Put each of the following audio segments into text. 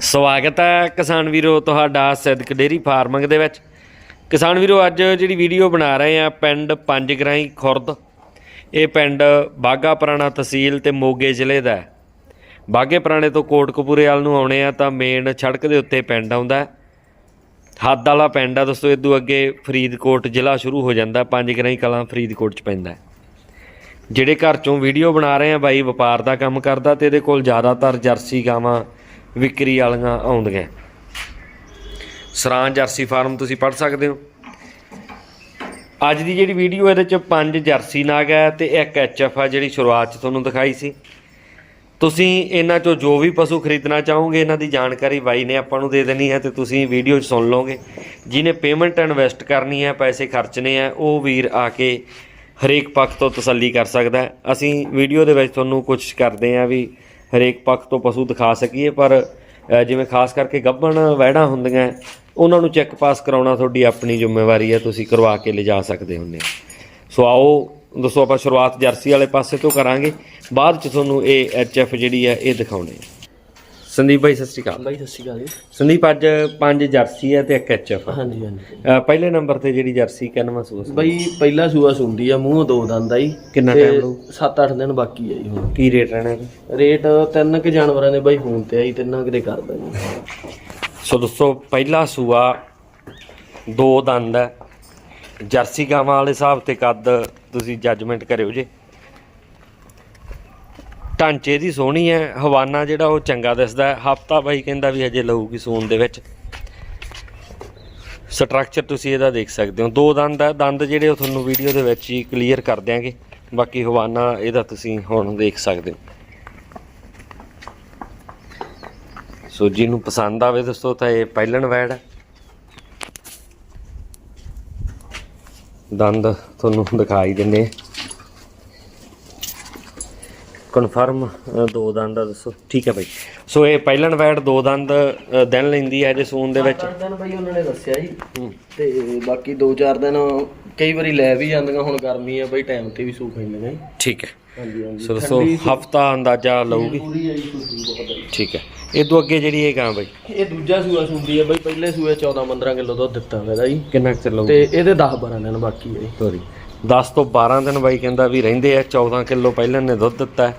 ਸਵਾਗਤ ਹੈ ਕਿਸਾਨ ਵੀਰੋ, ਤੁਹਾਡਾ ਸਿੱਧਕ ਡੇਰੀ ਫਾਰਮਿੰਗ ਦੇ ਵਿੱਚ। ਕਿਸਾਨ ਵੀਰੋ, ਅੱਜ ਜਿਹੜੀ ਵੀਡੀਓ ਬਣਾ ਰਹੇ ਆ ਪਿੰਡ ਪੰਜ ਪੰਜਗਰਾਈ ਖੁਰਦ। ਇਹ ਪਿੰਡ ਬਾਗਾ ਪੁਰਾਣਾ ਤਹਿਸੀਲ ਤੇ ਮੋਗੇ ਜ਼ਿਲ੍ਹੇ ਦਾ ਹੈ। ਬਾਗੇ ਪੁਰਾਣੇ ਤੋਂ ਕੋਟਕਪੂਰੇ ਵੱਲ ਨੂੰ ਆਉਣੇ ਆ ਤਾਂ ਮੇਨ ਸੜਕ ਦੇ ਉੱਤੇ ਪਿੰਡ ਆਉਂਦਾ ਹੱਦ ਵਾਲਾ ਪਿੰਡ ਆ ਦੋਸਤੋ ਇਦੋਂ ਅੱਗੇ ਫਰੀਦਕੋਟ ਜ਼ਿਲ੍ਹਾ ਸ਼ੁਰੂ ਹੋ ਜਾਂਦਾ ਪੰਜ ਪੰਜਗਰਾਈ ਕਲਾਂ ਫਰੀਦਕੋਟ ਚ ਪੈਂਦਾ ਜਿਹੜੇ ਘਰ ਚੋਂ ਵੀਡੀਓ ਬਣਾ ਰਹੇ ਆ, ਬਾਈ ਵਪਾਰ ਦਾ ਕੰਮ ਕਰਦਾ ਤੇ ਇਹਦੇ ਕੋਲ ਜ਼ਿਆਦਾਤਰ ਜਰਸੀ ਗਾਵਾਂ ਵਿਕਰੀ ਵਾਲੀਆਂ ਆਉਂਦੀਆਂ। ਸਰਾਂ ਜਰਸੀ ਫਾਰਮ ਤੁਸੀਂ ਪੜ ਸਕਦੇ ਹੋ। ਅੱਜ ਦੀ ਜਿਹੜੀ ਵੀਡੀਓ ਇਹਦੇ ਚ ਪੰਜ ਜਰਸੀ ਨਾਗ ਹੈ ਤੇ ਇੱਕ ਐਚਐਫ ਆ ਜਿਹੜੀ ਸ਼ੁਰੂਆਤ ਚ ਤੁਹਾਨੂੰ ਦਿਖਾਈ ਸੀ। ਤੁਸੀਂ ਇਹਨਾਂ ਚੋਂ ਜੋ ਵੀ ਪਸ਼ੂ ਖਰੀਦਣਾ ਚਾਹੋਗੇ, ਇਹਨਾਂ ਦੀ ਜਾਣਕਾਰੀ ਬਾਈ ਨੇ ਆਪਾਂ ਨੂੰ ਦੇ ਦੇਣੀ ਹੈ ਤੇ ਤੁਸੀਂ ਵੀਡੀਓ 'ਚ ਸੁਣ ਲਓਗੇ। ਜਿਹਨੇ ਪੇਮੈਂਟ ਇਨਵੈਸਟ ਕਰਨੀ ਹੈ, ਪੈਸੇ ਖਰਚਣੇ ਆ ਉਹ ਵੀਰ ਆ ਕੇ ਹਰੇਕ ਪੱਖ ਤੋਂ ਤਸੱਲੀ ਕਰ ਸਕਦਾ ਅਸੀਂ ਵੀਡੀਓ ਦੇ ਵਿੱਚ ਤੁਹਾਨੂੰ ਕੋਸ਼ਿਸ਼ ਕਰਦੇ ਹਾਂ ਵੀ ਹਰੇਕ ਪੱਖ ਤੋਂ ਪਸ਼ੂ ਦਿਖਾ ਸਕੀਏ, ਪਰ ਜਿਵੇਂ ਖਾਸ ਕਰਕੇ ਗੱਭਣ ਵਹਿੜਾਂ ਹੁੰਦੀਆਂ, ਉਹਨਾਂ ਨੂੰ ਚੈੱਕ ਪਾਸ ਕਰਾਉਣਾ ਤੁਹਾਡੀ ਆਪਣੀ ਜ਼ਿੰਮੇਵਾਰੀ ਹੈ, ਤੁਸੀਂ ਕਰਵਾ ਕੇ ਲਿਜਾ ਸਕਦੇ ਹੁੰਦੇ ਸੋ ਆਓ, ਦੱਸੋ ਆਪਾਂ ਸ਼ੁਰੂਆਤ ਜਰਸੀ ਵਾਲੇ ਪਾਸੇ ਤੋਂ ਕਰਾਂਗੇ, ਬਾਅਦ ਚ ਤੁਹਾਨੂੰ ਇਹ ਐਚਐਫ ਜਿਹੜੀ ਹੈ, ਇਹ ਦਿਖਾਉਣੇ ਆ। ਸੰਦੀਪ ਭਾਈ ਸਤਿ ਸ਼੍ਰੀ ਅਕਾਲ। ਬਾਈ ਸਤਿ ਸ਼੍ਰੀ ਅਕਾਲ ਜੀ। ਸੰਦੀਪ ਅੱਜ ਪੰਜ ਜਰਸੀ ਹੈ ਤੇ ਇੱਕ ਐਚਐਫ ਹਾਂਜੀ ਹਾਂਜੀ। ਪਹਿਲੇ ਨੰਬਰ ਤੇ ਜਿਹੜੀ ਜਰਸੀ ਕਿੰਨਵਾਂ ਸੂਆ ਸੀ? ਬਾਈ ਪਹਿਲਾ ਸੂਆ ਸੁੰਦੀ ਆ ਮੂੰਹ ਦੋ ਦੰਦ ਆਈ ਕਿੰਨਾ time ਲਊ? 7-8 ਦਿਨ ਬਾਕੀ ਆ ਜੀ ਹੁਣ। ਕੀ ਰੇਟ ਰਹਿਣਾ ਇਹਦਾ? ਰੇਟ ਤਿੰਨ ਕੁ ਜਾਨਵਰਾਂ ਦੇ ਬਾਈ ਫੋਨ ਤੇ ਆਈ ਤਿੰਨਾਂ ਕਿਤੇ ਕਰਦਾ ਜੀ ਸੋ ਦੋਸਤੋ ਪਹਿਲਾ ਸੂਆ ਦੋ ਦੰਦ ਹੈ ਜਰਸੀ ਗਾਵਾਂ ਵਾਲੇ ਹਿਸਾਬ ਤੇ ਕੱਦ ਤੁਸੀਂ ਜੱਜਮੈਂਟ ਕਰਿਓ ਜੇ। ਢਾਂਚੇ ਦੀ ਸੋਹਣੀ ਹੈ, ਹਵਾਨਾ ਜਿਹੜਾ ਉਹ ਚੰਗਾ ਦਿਸਦਾ ਹਫਤਾ ਬਾਈ ਕਹਿੰਦਾ ਵੀ ਹਜੇ ਲਊਗੀ ਸੂਨ ਦੇ ਵਿੱਚ। ਸਟਰਕਚਰ ਤੁਸੀਂ ਇਹਦਾ ਦੇਖ ਸਕਦੇ ਹੋ। ਦੋ ਦੰਦ ਹੈ। ਦੰਦ ਜਿਹੜੇ ਉਹ ਤੁਹਾਨੂੰ ਵੀਡੀਓ ਦੇ ਵਿੱਚ ਹੀ ਕਲੀਅਰ ਕਰ ਦਿਆਂਗੇ। ਬਾਕੀ ਹਵਾਨਾ ਇਹਦਾ ਤੁਸੀਂ ਹੁਣ ਦੇਖ ਸਕਦੇ ਹੋ। ਸੋ ਜਿਹਨੂੰ ਪਸੰਦ ਆਵੇ ਦੋਸਤੋ ਤਾਂ ਇਹ ਪਹਿਲਣ ਵੈੜ ਹੈ। ਦੰਦ ਤੁਹਾਨੂੰ ਦਿਖਾਈ ਦਿੰਦੇ ਕਨਫਰਮ ਦੋ ਦੰਦ ਆ ਦੱਸੋ। ਠੀਕ ਹੈ ਭਾਈ ਸੋ ਇਹ ਪਹਿਲਣ ਵੈੜ ਦੋ ਦੰਦ ਦਿਨ ਲੈਂਦੀ ਹੈ ਜੇ ਸੂਨ ਦੇ ਵਿੱਚ। 7-8 ਦਿਨ ਬਾਈ ਉਹਨਾਂ ਨੇ ਦੱਸਿਆ ਜੀ। ਹੂੰ। ਤੇ ਬਾਕੀ 2-4 ਦਿਨ ਕਈ ਵਾਰੀ ਲੈ ਵੀ ਜਾਂਦੀਆਂ ਹੁਣ ਗਰਮੀ ਆ ਬਾਈ ਟਾਈਮ ਤੇ ਵੀ ਸੂ ਪੈਂਦੀਆਂ ਠੀਕ ਹੈ। ਹਾਂਜੀ ਹਾਂਜੀ। ਸੋ ਦੱਸੋ ਹਫਤਾ ਅੰਦਾਜ਼ਾ ਲਊਗੀ? ਪੂਰੀ ਆਈ ਸੁੰਦੀ ਬਹੁਤ ਆਈ ਠੀਕ ਹੈ। ਇਹ ਤੋਂ ਅੱਗੇ ਜਿਹੜੀ ਇਹ ਗਾਂ ਬਾਈ? ਇਹ ਦੂਜਾ ਸੂਆ ਸੁੰਦੀ ਆ ਬਾਈ ਪਹਿਲੇ ਸੂਏ 14-15 ਕਿਲੋ ਦੁੱਧ ਦਿੱਤਾ ਹੋਇਆ ਜੀ। ਕਿੰਨਾ ਲਊਗੀ? ਤੇ ਇਹਦੇ 10-12 ਦਿਨ ਬਾਕੀ ਜੀ। ਸੋਰੀ 10 ਤੋਂ 12 ਦਿਨ ਬਾਈ ਕਹਿੰਦਾ ਵੀ ਰਹਿੰਦੇ ਆ 14 ਕਿਲੋ ਪਹਿਲਾਂ ਨੇ ਦੁੱਧ ਦਿੱਤਾ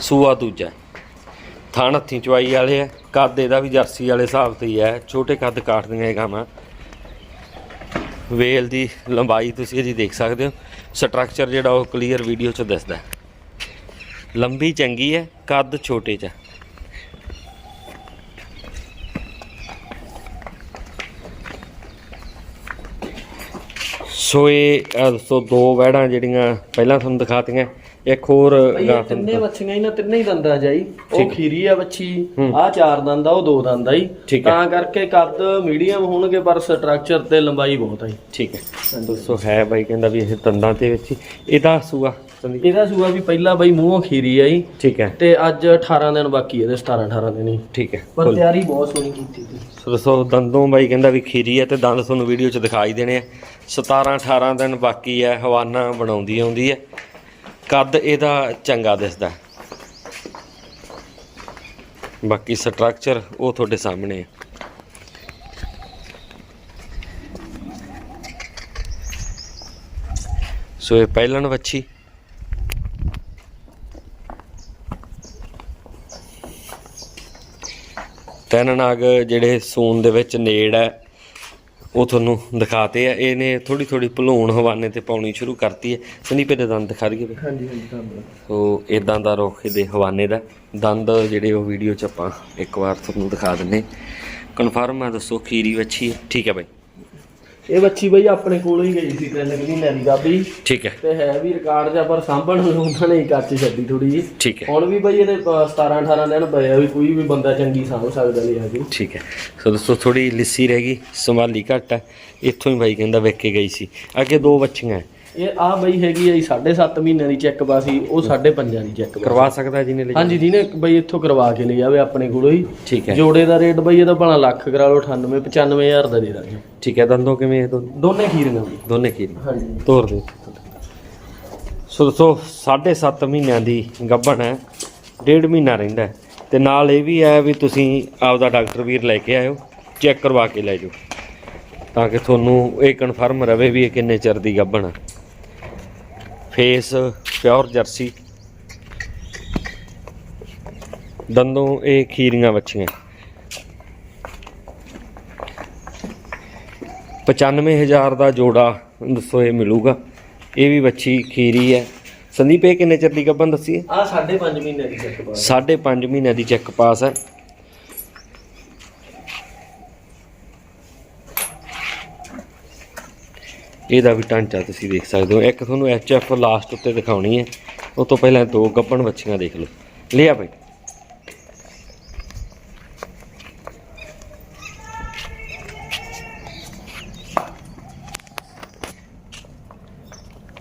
ਸੂਆ ਦੂਜਾ ਥਣ ਹੱਥੀਂ ਚਵਾਈ ਵਾਲੇ ਆ, ਕੱਦ ਇਹਦਾ ਵੀ ਜਰਸੀ ਵਾਲੇ ਹਿਸਾਬ ਤੇ ਹੀ ਹੈ ਛੋਟੇ ਕੱਦ ਕਾਟਦੀਆਂ ਇਹ ਗਾਵਾਂ। ਵੇਲ ਦੀ ਲੰਬਾਈ ਤੁਸੀਂ ਇਹਦੀ ਦੇਖ ਸਕਦੇ ਹੋ, ਸਟਰਕਚਰ ਜਿਹੜਾ ਉਹ ਕਲੀਅਰ ਵੀਡੀਓ 'ਚ ਦਿਸਦਾ ਲੰਬੀ ਚੰਗੀ ਹੈ, ਕੱਦ ਛੋਟੇ 'ਚ ਸੋ ਇਹ ਦੋਸਤੋ ਦੋ ਵੈੜਾਂ ਜਿਹੜੀਆਂ ਪਹਿਲਾਂ ਤੁਹਾਨੂੰ ਦਿਖਾਤੀਆਂ ਇੱਕ ਹੋਰ ਇਹ ਤਿੰਨੇ ਬੱਚੀਆਂ ਇਹਨਾਂ ਤਿੰਨੇ ਹੀ ਦੰਦਾਂ ਜਾਈ ਉਹ ਖੀਰੀ ਆ ਬੱਚੀ ਆ ਚਾਰ ਦੰਦ ਆ ਉਹ ਦੋ ਦੰਦ ਠੀਕ ਹੈ। ਤਾਂ ਕਰਕੇ ਕੱਦ ਮੀਡੀਅਮ ਹੋਣਗੇ ਪਰ ਸਟਰਕਚਰ ਤੇ ਲੰਬਾਈ ਬਹੁਤ ਆਈ ਠੀਕ ਹੈ। ਦੋਸਤੋ ਹੈ ਬਾਈ ਕਹਿੰਦਾ ਵੀ ਇਹ ਦੰਦਾਂ ਦੇ ਵਿੱਚ ਇਹਦਾ ਸੂਆ। ਸੰਦੀਪ ਇਹਦਾ ਸੂਆ ਵੀ ਪਹਿਲਾਂ ਬਈ ਮੂੰਹੋਂ ਖੀਰੀ ਆਈ। ਠੀਕ ਹੈ। ਤੇ ਅੱਜ 18 ਦਿਨ ਬਾਕੀ ਇਹਦੇ 17 18 ਦਿਨ ਹੀ। ਠੀਕ ਹੈ ਪਰ ਤਿਆਰੀ ਬਹੁਤ ਸੋਹਣੀ ਕੀਤੀ ਸੀ। ਸੋ ਦੰਦੋਂ ਬਾਈ ਕਹਿੰਦਾ ਵੀ ਖੀਰੀ ਹੈ ਤੇ ਦੰਦ ਤੁਹਾਨੂੰ ਵੀਡੀਓ 'ਚ ਦਿਖਾਈ ਦੇਣੇ ਆ। 17 18 ਦਿਨ ਬਾਕੀ ਹੈ ਹਵਾਨਾ ਬਣਾਉਂਦੀ ਆਉਂਦੀ ਹੈ ਕੱਦ ਇਹਦਾ ਚੰਗਾ ਦਿਸਦਾ। ਬਾਕੀ ਸਟਰਕਚਰ ਉਹ ਤੁਹਾਡੇ ਸਾਹਮਣੇ ਹੈ ਸੋ ਇਹ ਪਹਿਲਣ ਵੱਛੀ। ਤਿੰਨ ਨਾਗ ਜਿਹੜੇ ਸੂਨ ਦੇ ਵਿੱਚ ਨੇੜ ਹੈ ਉਹ ਤੁਹਾਨੂੰ ਦਿਖਾਤੇ ਆ। ਇਹਨੇ ਥੋੜੀ ਥੋੜੀ ਭਲੂਣ ਹਵਾਨੇ ਤੇ ਪਾਉਣੀ ਸ਼ੁਰੂ ਕਰਤੀ ਹੈ। ਸੰਦੀਪ ਦੇ ਦੰਦ ਦਿਖਾ ਦਈਏ ਹਾਂਜੀ ਹਾਂਜੀ ਧੰਨਵਾਦ ਸੋ ਇਦਾਂ ਦਾ ਰੁੱਖ ਇਹਦੇ ਹਵਾਨੇ ਦਾ। ਦੰਦ ਜਿਹੜੇ ਉਹ ਵੀਡੀਓ 'ਚ ਆਪਾਂ ਇੱਕ ਵਾਰ ਤੁਹਾਨੂੰ ਦਿਖਾ ਦਿੰਨੇ ਕਨਫਰਮ ਹੈ ਦੱਸੋ ਖੀਰੀ ਵੱਛੀ ਹੈ। ਠੀਕ ਹੈ ਬਾਈ। ਇਹ ਬੱਚੀ ਬਈ ਆਪਣੇ ਕੋਲੋਂ ਹੀ ਗਈ ਸੀ ਤਿੰਨ ਕੁ ਮਹੀਨਿਆਂ ਦੀ ਗਾਬੀ। ਠੀਕ ਹੈ। ਤੇ ਹੈ ਵੀ ਰਿਕਾਰਡ ਜਾਂ ਪਰ ਸਾਂਭਣ ਨੂੰ ਉਹਨਾਂ ਨੇ ਹੀ ਕੱਚ ਛੱਡੀ ਥੋੜੀ ਜੀ ਠੀਕ ਹੈ। ਹੁਣ ਵੀ ਬਈ ਇਹਦੇ 17 18 ਦਿਨ ਪਏ ਆ ਵੀ ਕੋਈ ਵੀ ਬੰਦਾ ਚੰਗੀ ਸਾਂਭ ਸਕਦਾ ਲਿਆ ਜੀ ਠੀਕ ਹੈ। ਸੋ ਦੋਸਤੋ ਥੋੜੀ ਲਿੱਸੀ ਰਹਿ ਗਈ ਸੰਭਾਲੀ ਘੱਟ ਹੈ। ਇੱਥੋਂ ਹੀ ਬਾਈ ਕਹਿੰਦਾ ਵਿਕ ਕੇ ਗਈ ਸੀ। ਅੱਗੇ ਦੋ ਬੱਚੀਆਂ। ਇਹ ਆ ਬਈ ਹੈਗੀ ਆ ਜੀ 7.5 ਮਹੀਨਿਆਂ ਦੀ ਚੈੱਕ ਪਾਸੀ ਉਹ 5.5 ਦੀ ਚੈੱਕ ਕਰਵਾ ਸਕਦਾ ਜਿਹਨੇ ਲਈ? ਹਾਂਜੀ ਜਿਹਨੇ ਬਈ ਇੱਥੋਂ ਕਰਵਾ ਕੇ ਲਈ ਜਾਵੇ ਆਪਣੇ ਕੋਲੋਂ ਹੀ ਠੀਕ ਹੈ। ਜੋੜੇ ਦਾ ਰੇਟ ਬਈ ਇਹਦਾ ਭਲਾ ਲੱਖ ਕਰਾ ਲਓ 98 95000 ਦਾ ਦੇ ਦਾਂਗੇ ਠੀਕ ਹੈ ਦੰਦੋਂ ਕਿਵੇਂ ਇਹ ਦੋਨੇ ਦੋਨੇ ਖੀਰੀਆਂ ਬਈ। ਦੋਨੇ ਖੀਰੀ ਹਾਂਜੀ। ਤੋਰ ਦੇ ਸੋ ਦੋਸਤੋ 7.5 ਮਹੀਨਿਆਂ ਦੀ ਗੱਭਣ ਹੈ ਡੇਢ ਮਹੀਨਾ ਰਹਿੰਦਾ ਹੈ। ਤੇ ਨਾਲ ਇਹ ਵੀ ਹੈ ਵੀ ਤੁਸੀਂ ਆਪਦਾ ਡਾਕਟਰ ਵੀਰ ਲੈ ਕੇ ਆਇਓ ਚੈੱਕ ਕਰਵਾ ਕੇ ਲੈ ਜਾਓ। ਤਾਂ ਕਿ ਤੁਹਾਨੂੰ ਇਹ ਕਨਫਰਮ ਰਵੇ ਵੀ ਇਹ ਕਿੰਨੇ ਚਿਰ ਦੀ ਗੱਭਣ ਆ ਫੇਸ ਪਿਓਰ ਜਰਸੀ। ਦੰਦੋਂ ਇਹ ਖੀਰੀਆਂ ਬੱਚੀਆਂ। 95000 ਦਾ ਜੋੜਾ ਦੱਸੋ ਇਹ ਮਿਲੂਗਾ। ਇਹ ਵੀ ਬੱਚੀ ਖੀਰੀ ਹੈ। ਸੰਦੀਪ ਇਹ ਕਿੰਨੇ ਚਿਰ ਦੀ ਗੱਭਣ ਦੱਸੀ ਹੈ? ਆ 5.5 ਮਹੀਨੇ ਦੀ ਚੈੱਕ ਸਾਢੇ ਪੰਜ ਮਹੀਨਿਆਂ ਦੀ ਚੈੱਕ ਪਾਸ ਹੈ। ਇਹਦਾ ਵੀ ਢਾਂਚਾ ਤੁਸੀਂ ਦੇਖ ਸਕਦੇ ਹੋ। ਇੱਕ ਤੁਹਾਨੂੰ ਐਚ ਐਫ ਲਾਸਟ ਉੱਤੇ ਦਿਖਾਉਣੀ ਹੈ। ਉਸ ਤੋਂ ਪਹਿਲਾਂ ਦੋ ਗੱਬਣ ਵੱਛੀਆਂ ਦੇਖ ਲਓ। ਲਿਆ ਭਾਈ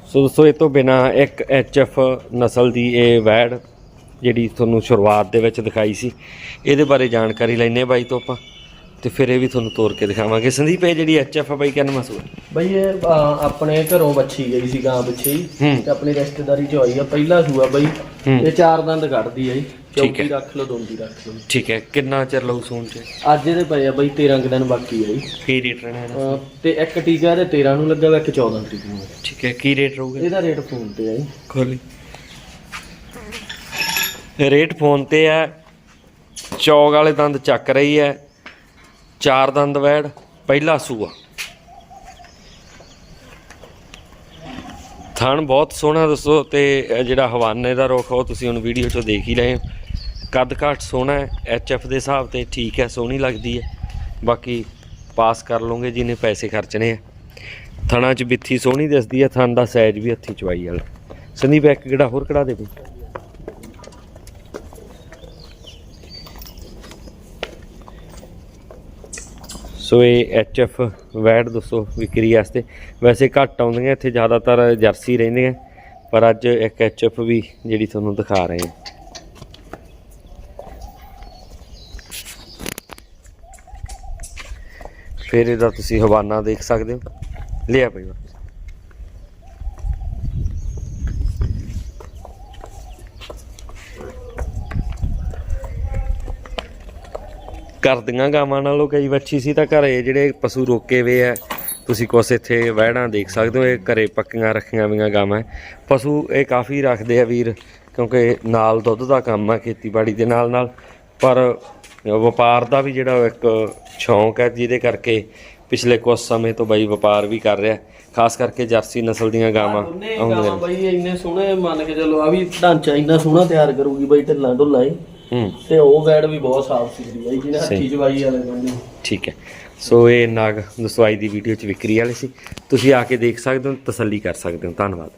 ਸੋ ਦੋਸਤੋ ਇਹ ਤੋਂ ਬਿਨਾ ਇੱਕ ਐਚ ਐਫ ਨਸਲ ਦੀ ਇਹ ਵੈੜ ਜਿਹੜੀ ਤੁਹਾਨੂੰ ਸ਼ੁਰੂਆਤ ਦੇ ਵਿੱਚ ਦਿਖਾਈ ਸੀ, ਇਹਦੇ ਬਾਰੇ ਜਾਣਕਾਰੀ ਲੈਣੇ ਬਾਈ ਤੋਂ ਆਪਾਂ। ਤੇ ਫਿਰ ਇਹ ਵੀ ਤੁਹਾਨੂੰ ਤੋੜ ਕੇ ਦਿਖਾਵਾਂਗੇ। ਸੰਦੀਪ ਇਹ ਜਿਹੜੀ ਐਚ ਐਫ ਆ ਬਾਈ ਕਿੰਨਾ ਮਸੂਆ ਬਈ ਇਹ ਆਪਣੇ ਘਰੋਂ ਬੱਚੀ ਗਈ ਸੀ ਗਾਂ ਹੀ। ਹੂੰ ਤੇ ਆਪਣੀ ਰਿਸ਼ਤੇਦਾਰੀ ਚ ਹੋਈ ਆ ਪਹਿਲਾ ਸੂਆ ਬਈ। ਹੂੰ। ਇਹ ਚਾਰ ਦੰਦ ਕੱਢਦੀ ਆ ਜੀ। ਠੀਕ ਚੌਕੀ। ਰੱਖ ਲਓ ਦੋਂਦੀ ਰੱਖ ਲਓ। ਠੀਕ ਹੈ। ਕਿੰਨਾ ਚਿਰ ਲਊ ਸੂਣ ਚ? ਅੱਜ ਇਹਦੇ ਪਏ ਆ ਬਈ 13 ਕੁ ਦਿਨ ਬਾਕੀ ਆ ਜੀ। ਕੀ ਰੇਟ ਰਹਿਣਾ ਇਹਦਾ? ਅ, ਤੇ ਇੱਕ ਟੀਕਾ ਇਹਦੇ 13 ਨੂੰ ਲੱਗਾ ਵਾ ਇੱਕ 14 ਤਰੀਕ ਨੂੰ ਠੀਕ ਹੈ। ਕੀ ਰੇਟ ਰਹੂਗਾ? ਇਹਦਾ ਰੇਟ ਫੋਨ ਤੇ ਆ ਜੀ। ਖੋਲੀ ਰੇਟ ਫੋਨ ਤੇ ਹੈ ਚੌਗ ਵਾਲੇ ਦੰਦ ਚੱਕ ਰਹੀ ਹੈ। ਚਾਰ ਦੰਦ ਵੈੜ, ਪਹਿਲਾ ਸੂਆ। ਥਣ ਬਹੁਤ ਸੋਹਣਾ ਦੱਸੋ ਤੇ ਜਿਹੜਾ ਹਵਾਨੇ ਦਾ ਰੁੱਖ, ਉਹ ਤੁਸੀਂ ਹੁਣ ਵੀਡੀਓ 'ਚੋਂ ਦੇਖ ਹੀ ਰਹੇ ਹੋ। ਕੱਦ ਘਾਟ ਸੋਹਣਾ ਹੈ ਐਚਐਫ ਦੇ ਹਿਸਾਬ ਤੇ ਠੀਕ ਹੈ, ਸੋਹਣੀ ਲੱਗਦੀ ਹੈ। ਬਾਕੀ ਪਾਸ ਕਰ ਲਓਗੇ ਜਿਹਨੇ ਪੈਸੇ ਖਰਚਣੇ ਆ। ਥਣਾ 'ਚ ਬਿੱਥੀ ਸੋਹਣੀ ਦਿਸਦੀ ਹੈ, ਥਣ ਦਾ ਸਾਈਜ਼ ਵੀ ਹੱਥੀ ਚਵਾਈ ਵਾਲਾ। ਸੰਦੀਪ, ਇੱਕ ਕਿਹੜਾ ਹੋਰ ਕਢਾ ਦੇ ਬਈ ਸੋ ਇਹ ਐਚਐਫ ਵੈਟ ਦੱਸੋ ਵਿਕਰੀ ਵਾਸਤੇ। ਵੈਸੇ ਘੱਟ ਆਉਂਦੀਆਂ, ਇੱਥੇ ਜ਼ਿਆਦਾਤਰ ਜਰਸੀ ਰਹਿੰਦੀਆਂ, ਪਰ ਅੱਜ ਇੱਕ ਐਚਐਫ ਵੀ ਜਿਹੜੀ ਤੁਹਾਨੂੰ ਦਿਖਾ ਰਹੇ ਹਾਂ। ਫਿਰ ਇਹਦਾ ਤੁਸੀਂ ਹਵਾਨਾ ਦੇਖ ਸਕਦੇ ਹੋ। ਲਿਆ ਭਾਈ। ਕਰਦੀਆਂ ਗਾਵਾਂ ਨਾਲੋਂ ਕਈ ਵੱਛੀ ਸੀ ਤਾਂ ਘਰੇ ਜਿਹੜੇ ਪਸ਼ੂ ਰੋਕੇ ਵੇ ਆ ਤੁਸੀਂ ਕੁਛ ਇੱਥੇ ਵਹਿੜਾਂ ਦੇਖ ਸਕਦੇ ਹੋ ਇਹ ਘਰੇ ਪੱਕੀਆਂ ਰੱਖੀਆਂ ਵੀਆਂ ਗਾਵਾਂ। ਪਸ਼ੂ ਇਹ ਕਾਫੀ ਰੱਖਦੇ ਆ ਵੀਰ ਕਿਉਂਕਿ ਨਾਲ ਦੁੱਧ ਦਾ ਕੰਮ ਆ ਖੇਤੀਬਾੜੀ ਦੇ ਨਾਲ ਨਾਲ ਪਰ ਵਪਾਰ ਦਾ ਵੀ ਜਿਹੜਾ ਇੱਕ ਸ਼ੌਂਕ ਹੈ ਜਿਹਦੇ ਕਰਕੇ ਪਿਛਲੇ ਕੁਝ ਸਮੇਂ ਤੋਂ ਬਾਈ ਵਪਾਰ ਵੀ ਕਰ ਰਿਹਾ ਖਾਸ ਕਰਕੇ ਜਰਸੀ ਨਸਲ ਦੀਆਂ ਗਾਵਾਂ ਆਉਂਦੀਆਂ। ਬਈ ਇੰਨੇ ਸੋਹਣੇ ਮੰਨ ਕੇ ਚੱਲੋ ਆ ਵੀ ਢਾਂਚਾ ਇੰਨਾ ਸੋਹਣਾ ਤਿਆਰ ਕਰੂਗੀ ਬਈ ਢਿੱਲਾਂ ਢੁੱਲਾਂ ਹੀ ਹੂੰ। ਤੇ ਉਹ ਵੈੜ ਵੀ ਬਹੁਤ ਸਾਫ਼ ਸੁਥਰੀ ਹੈ ਜਿਹਨੇ। ਹੱਥੀ ਚਵਾਈ ਵਾਲੇ ਦੋਨੇ ਠੀਕ ਹੈ। ਸੋ ਇਹ ਨਾਗ ਦਸਵਾਈ ਦੀ ਵੀਡੀਓ ਚ ਵਿਕਰੀ ਵਾਲੇ ਸੀ। ਤੁਸੀਂ ਆ ਕੇ ਦੇਖ ਸਕਦੇ ਹੋ ਤਸੱਲੀ ਕਰ ਸਕਦੇ ਹੋ। ਧੰਨਵਾਦ।